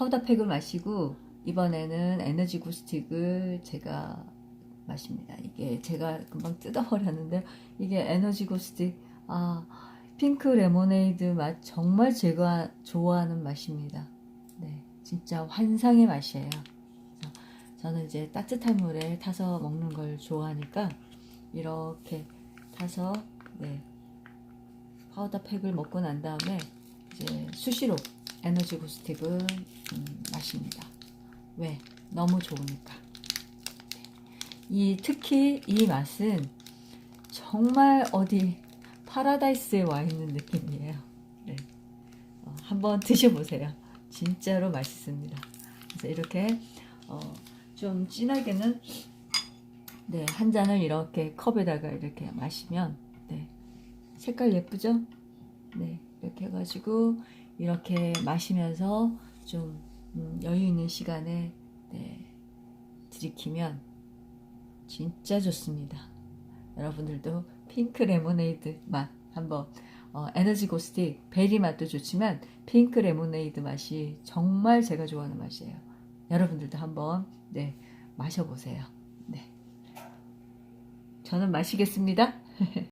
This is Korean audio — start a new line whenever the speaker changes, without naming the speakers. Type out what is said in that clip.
파우더팩을 마시고 이번에는 에너지 고스틱을 제가 마십니다. 이게 제가 금방 뜯어버렸는데 이게 에너지 고스틱 아 핑크 레모네이드 맛 정말 제가 좋아하는 맛입니다. 네, 진짜 환상의 맛이에요. 저는 이제 따뜻한 물에 타서 먹는 걸 좋아하니까 이렇게 타서 네, 파우더 팩을 먹고 난 다음에 이제 수시로 에너지 고스틱을 음, 마십니다. 왜? 너무 좋으니까. 네. 이 특히 이 맛은 정말 어디 파라다이스에 와 있는 느낌이에요. 네. 어, 한번 드셔보세요. 진짜로 맛있습니다. 그래서 이렇게 어, 좀 진하게는 네, 한 잔을 이렇게 컵에다가 이렇게 마시면 네, 색깔 예쁘죠? 네, 이렇게 해가지고 이렇게 마시면서 좀 음, 여유 있는 시간에 네, 들이키면 진짜 좋습니다. 여러분들도 핑크 레모네이드 맛 한번 어, 에너지 고스틱 베리 맛도 좋지만 핑크 레모네이드 맛이 정말 제가 좋아하는 맛이에요. 여러분들도 한번 네 마셔보세요. 네, 저는 마시겠습니다.